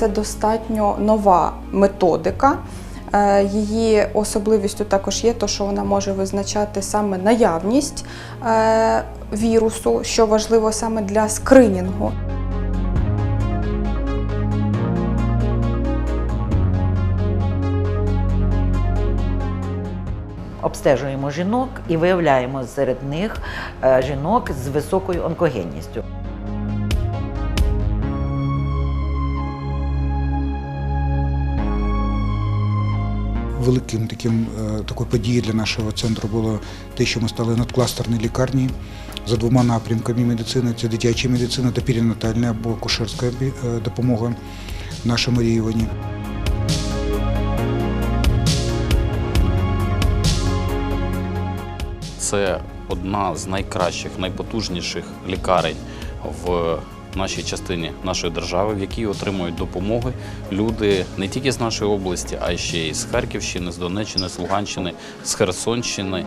Це достатньо нова методика. Е, Її особливістю також є те, що вона може визначати саме наявність е, вірусу, що важливо саме для скринінгу. Обстежуємо жінок і виявляємо серед них е, жінок з високою онкогенністю. Великим таким е, такою подією для нашого центру було те, що ми стали надкластерні лікарні за двома напрямками медицини: це дитяча медицина та перинатальна або акушерська е, допомога в нашому регіоні. Це одна з найкращих, найпотужніших лікарень нашій частині нашої держави, в якій отримують допомоги люди не тільки з нашої області, а й ще й з Харківщини, з Донеччини, з Луганщини, з Херсонщини.